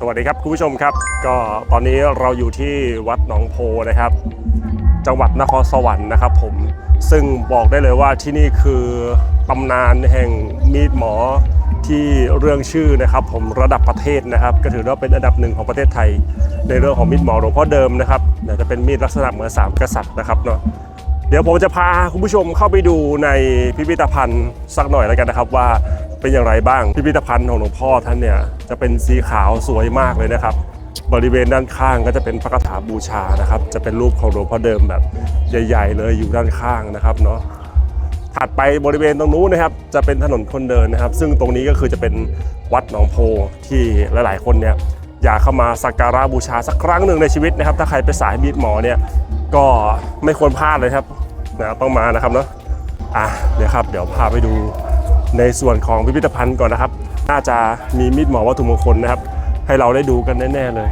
สวัสดีครับคุณผู้ชมครับ ก็ตอนนี้เราอยู่ที่วัดหนองโพนะครับ จังหวัดนครสวรรค์นะครับ ผมซึ่งบอกได้เลยว่าที่นี่คือตำนานแห่งมีดหมอที่เรื่องชื่อนะครับ ผมระดับประเทศนะครับ ก็ถือว่าเป็นอันดับหนึ่งของประเทศไทย ในเรื่องของมีดหมอหลวงพ่อเดิมนะครับเนี่ยจะเป็นมีดลักษณะเหมือนสามกษัตริย์นะครับเนาะเดี๋ยวผมจะพาคุณผู้ชมเข้าไปดูในพิพิธภัณฑ์สักหน่อยแล้วกันนะครับว่า เป็นอย่างไรบ้าง พิพิธภัณฑ์ของหลวงพ่อท่านเนี่ยจะเป็นสีขาวสวยมากเลยนะครับ บริเวณด้านข้างก็จะเป็นพระคาถาบูชานะครับ จะเป็นรูปของหลวงพ่อเดิมแบบใหญ่ ๆ เลยอยู่ด้านข้างนะครับเนาะถัดไปบริเวณตรงนู้นนะครับ จะเป็นถนนคนเดินนะครับ ซึ่งตรงนี้ก็คือจะเป็นวัดหนองโพที่หลายๆ คนเนี่ยอยากเข้ามาสักการะบูชาสักครั้งหนึ่งในชีวิตนะครับ ถ้าใครไปสายมีดหมอเนี่ยก็ไม่ควรพลาดเลยครับนะต้องมานะครับเนาะอะเดี๋ยวครับเดี๋ยวพาไปดู ในส่วนของพิพิธภัณฑ์ก่อนนะครับ น่าจะมีมีดหมอวัตถุมงคลนะครับ ให้เราได้ดูกันแน่ๆเลย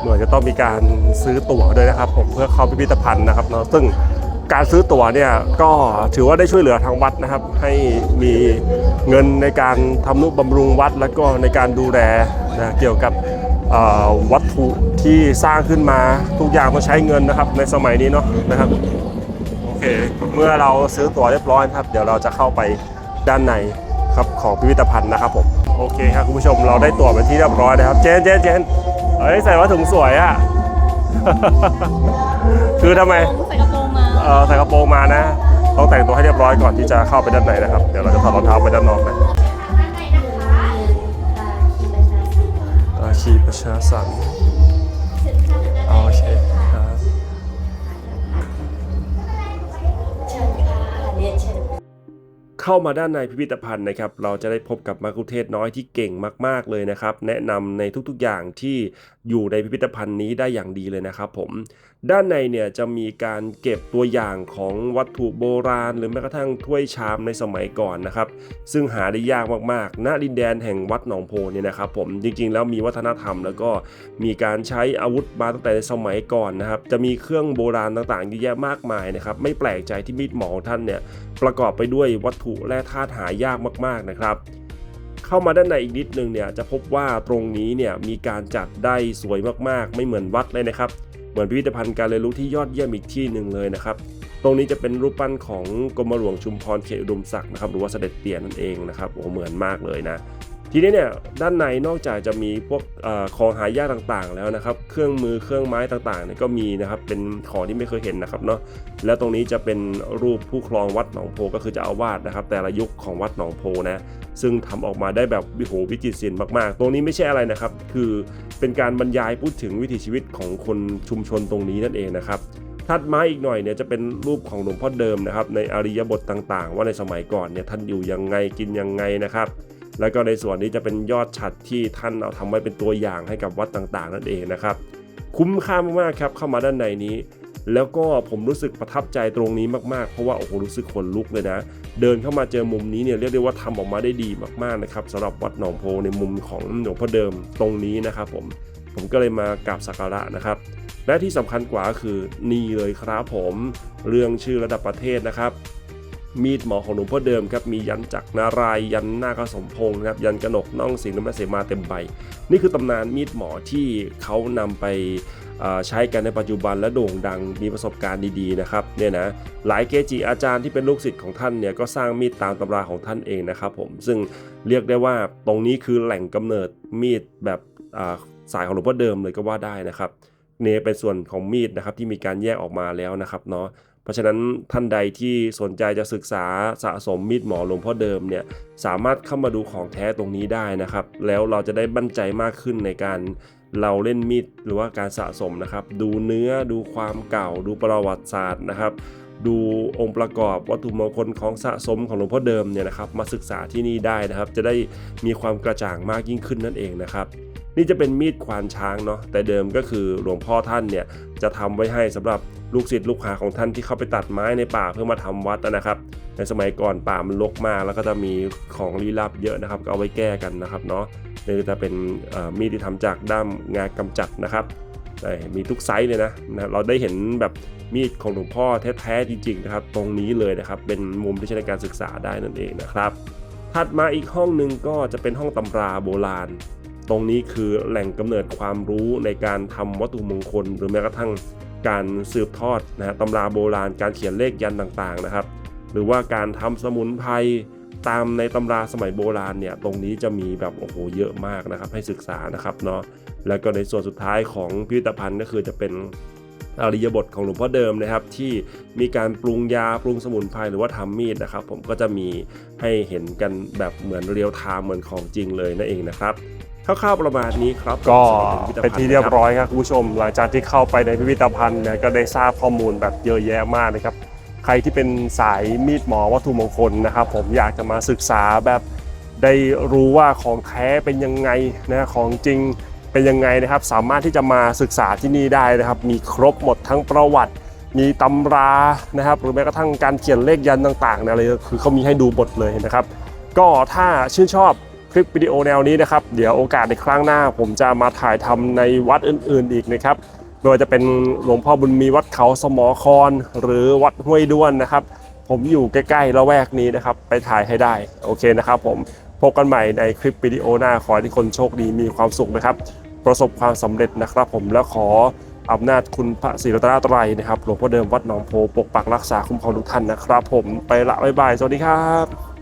เหมือนจะต้องมีการซื้อตั๋วด้วยนะครับ ผมเพื่อเข้าพิพิธภัณฑ์นะครับเนาะซึ่งการซื้อตั๋วเนี่ยก็ถือว่าได้ช่วยเหลือทางวัดนะครับ ให้มีเงินในการทำนุบำรุงวัด แล้วก็ในการดูแลนะเกี่ยวกับวัตถุที่สร้างขึ้นมาทุกอย่างต้องใช้เงินนะครับ ในสมัยนี้เนาะนะครับโอเคเมื่อเราซื้อตั๋วเรียบร้อยครับ เดี๋ยวเราจะเข้าไป ด้านในครับของพิพิธภัณฑ์นะครับผมโอเคครับคุณผู้ชมเราได้ตั๋วเป็นที่เรียบร้อยนะครับ เจนเจนเจนเฮ้ยใส่ว่าถุงสวยอะคือทำไมใส่กระโปรงมาเออใส่กระโปรงมานะ ต้องแต่งตัวให้เรียบร้อยก่อนที่จะเข้าไปด้านในนะครับ เดี๋ยวเราจะถอดรองเท้าไปด้านนอกนะอาชีพประชาสัน เข้ามาด้านในพิพิธภัณฑ์นะครับ เราจะได้พบกับมักคุเทศน้อยที่เก่งมาก ๆ เลยนะครับ แนะนำในทุกๆอย่างที่อยู่ในพิพิธภัณฑ์นี้ได้อย่างดีเลยนะครับผม ด้านในเนี่ยจะมีการเก็บตัวอย่างของวัตถุโบราณ หรือแม้กระทั่งถ้วยชามในสมัยก่อนนะครับ ซึ่งหาได้ยากมากๆ ณ ดินแดนแห่งวัดหนองโพเนี่ยนะครับผม จริงๆ แล้วมีวัฒนธรรม แล้วก็มีการใช้อาวุธมาตั้งแต่ในสมัยก่อนนะครับ จะมีเครื่องโบราณต่างๆเยอะแยะมากมายนะครับ ไม่แปลกใจที่มีดหมอของท่านเนี่ยประกอบไปด้วยวัตถุและธาตุหายากมากๆนะครับเข้ามาด้านในอีกนิดนึงเนี่ยจะพบว่าตรงนี้เนี่ยมีการจัดได้สวยมากๆ ไม่เหมือนวัดเลยนะครับ เหมือนพิพิธภัณฑ์การเรียนรู้ที่ยอดเยี่ยมอีกที่หนึ่งเลยนะครับ ตรงนี้จะเป็นรูปปั้นของกรมหลวงชุมพรเขตอุดมศักดิ์นะครับหรือว่าเสด็จเตี่ยนั่นเองนะครับโอ้เหมือนมากเลยนะ ทีนี้เนี่ยด้านในนอกจากจะมีพวกออของหายากต่างๆ แล้วนะครับ เครื่องมือเครื่องไม้ต่างๆเนี่ยก็มีนะครับเป็นของที่ไม่เคยเห็นนะครับเนาะแล้วตรงนี้จะเป็นรูปผู้ครองวัดหนองโพก็คือจะอาวาสนะครับ แต่ละยุคของวัดหนองโพนะซึ่งทำออกมาได้แบบวิโหวิจิตรศิลป์มากๆ ตรงนี้ไม่ใช่อะไรนะครับ คือเป็นการบรรยายพูดถึงวิถีชีวิตของคนชุมชนตรงนี้นั่นเองนะครับถัดมาอีกหน่อยเนี่ยจะเป็นรูปของหลวงพ่อเดิมนะครับในอริยบทต่างๆ ว่าในสมัยก่อนเนี่ยท่านอยู่ยังไงกินยังไงนะครับ แล้วก็ในส่วนนี้จะเป็นยอดฉัดที่ท่านเอาทำไว้เป็นตัวอย่างให้กับวัดต่างๆ นั่นเองนะครับ คุ้มค่ามากๆครับเข้ามาด้านในนี้ แล้วก็ผมรู้สึกประทับใจตรงนี้มากๆ เพราะว่าโอ้โหรู้สึกขนลุกเลยนะ เดินเข้ามาเจอมุมนี้เนี่ยเรียกได้ว่าทำออกมาได้ดีมากๆนะครับสำหรับวัดหนองโพในมุมของหลวงพ่อเดิมตรงนี้นะครับผมผมก็เลยมากราบสักการะนะครับ และที่สำคัญกว่าคือนี่เลยครับผมเรื่องชื่อระดับประเทศนะครับ มีดหมอของหลวงพ่อเดิมครับมียันจักรนารายยันหน้ากระสมพงศ์นะครับยันกระหนกน่องสิงห์และแม่เสมาเต็มใบ นี่คือตำนานมีดหมอที่เขานำไปใช้กันในปัจจุบันและโด่งดังมีประสบการณ์ดีๆนะครับเนี่ยนะหลายเกจิอาจารย์ที่เป็นลูกศิษย์ของท่านเนี่ยก็สร้างมีดตามตำราของท่านเองนะครับผมซึ่งเรียกได้ว่าตรงนี้คือแหล่งกำเนิดมีดแบบสายของหลวงพ่อเดิมเลยก็ว่าได้นะครับเนี่ยเป็นส่วนของมีดนะครับที่มีการแยกออกมาแล้วนะครับเนาะ เพราะฉะนั้นท่านใดที่สนใจจะศึกษาสะสมมีดหมอหลวงพ่อเดิมเนี่ยสามารถเข้ามาดูของแท้ตรงนี้ได้นะครับ แล้วเราจะได้มั่นใจมากขึ้นในการเราเล่นมีดหรือว่าการสะสมนะครับ ดูเนื้อดูความเก่า ดูประวัติศาสตร์นะครับ ดูองค์ประกอบวัตถุมงคลของสะสมของหลวงพ่อเดิมเนี่ยนะครับ มาศึกษาที่นี่ได้นะครับ จะได้มีความกระจ่างมากยิ่งขึ้นนั่นเองนะครับนี่จะเป็นมีดควานช้างเนาะแต่เดิมก็คือหลวงพ่อท่านเนี่ยจะทำไว้ให้สำหรับ ลูกศิษย์ลูกหาของท่านที่เข้าไปตัดไม้ในป่าเพื่อมาทำวัดนะครับ ในสมัยก่อนป่ามันรกมากแล้วก็จะมีของลี้ลับเยอะนะครับ ก็เอาไว้แก้กันนะครับเนาะนี่จะเป็นมีดที่ทำจากด้ามงากำจัดนะครับมีทุกไซส์เลยนะนะเราได้เห็นแบบมีดของหลวงพ่อแท้ๆจริงๆนะครับ ตรงนี้เลยนะครับ เป็นมุมที่ใช้ในการศึกษาได้นั่นเองนะครับถัดมาอีกห้องหนึ่งก็จะเป็นห้องตำราโบราณ ตรงนี้คือแหล่งกำเนิดความรู้ในการทำวัตถุมงคล หรือแม้กระทั่ง การสืบทอดนะฮะตำราโบราณการเขียนเลขยันต์ต่างๆนะครับ หรือว่าการทำสมุนไพรตามในตำราสมัยโบราณเนี่ยตรงนี้จะมีแบบโอ้โหเยอะมากนะครับ ให้ศึกษานะครับเนาะแล้วก็ในส่วนสุดท้ายของพิพิธภัณฑ์ก็คือจะเป็นอริยบทของหลวงพ่อเดิมนะครับ ที่มีการปรุงยาปรุงสมุนไพรหรือว่าทำมีดนะครับ ผมก็จะมีให้เห็นกันแบบเหมือนเรียลไทม์เหมือนของจริงเลยนั่นเองนะครับ คร่าวๆประมาณนี้ครับก็สำหรับพิพิธภัณฑ์เป็นที่เรียบร้อยครับคุณผู้ชม หลังจากที่เข้าไปในพิพิธภัณฑ์เนี่ยก็ได้ทราบข้อมูลแบบเยอะแยะมากนะครับ ใครที่เป็นสายมีดหมอวัตถุมงคลนะครับผมอยากจะมาศึกษาแบบได้รู้ว่าของแท้เป็นยังไงนะของจริงเป็นยังไงนะครับ สามารถที่จะมาศึกษาที่นี่ได้นะครับ มีครบหมดทั้งประวัติ มีตำรานะครับ หรือแม้กระทั่งการเขียนเลขยันต์ต่างๆเนี่ยอะไรคือเขามีให้ดูหมดเลยนะครับ ก็ถ้าชื่นชอบ คลิปวิดีโอแนวนี้นะครับ เดี๋ยวโอกาสในครั้งหน้า ผมจะมาถ่ายทำในวัดอื่น ๆ อีกนะครับไม่ว่าจะเป็นหลวงพ่อบุญมีวัดเขาสมอคอนหรือวัดห้วยด้วนนะครับ ผมอยู่ใกล้ๆละแวกนี้นะครับ ไปถ่ายให้ได้โอเคนะครับ ผมพบกันใหม่ในคลิปวิดีโอหน้าขอให้ทุกคนโชคดีมีความสุขนะครับ ประสบความสำเร็จนะครับ ผมและขออำนาจคุณพระศรีรัตนตรัยนะครับหลวงพ่อเดิมวัดหนองโพปกปักรักษาคุ้มครองทุกท่านนะครับ ผมไปละบ๊ายบายสวัสดีครับ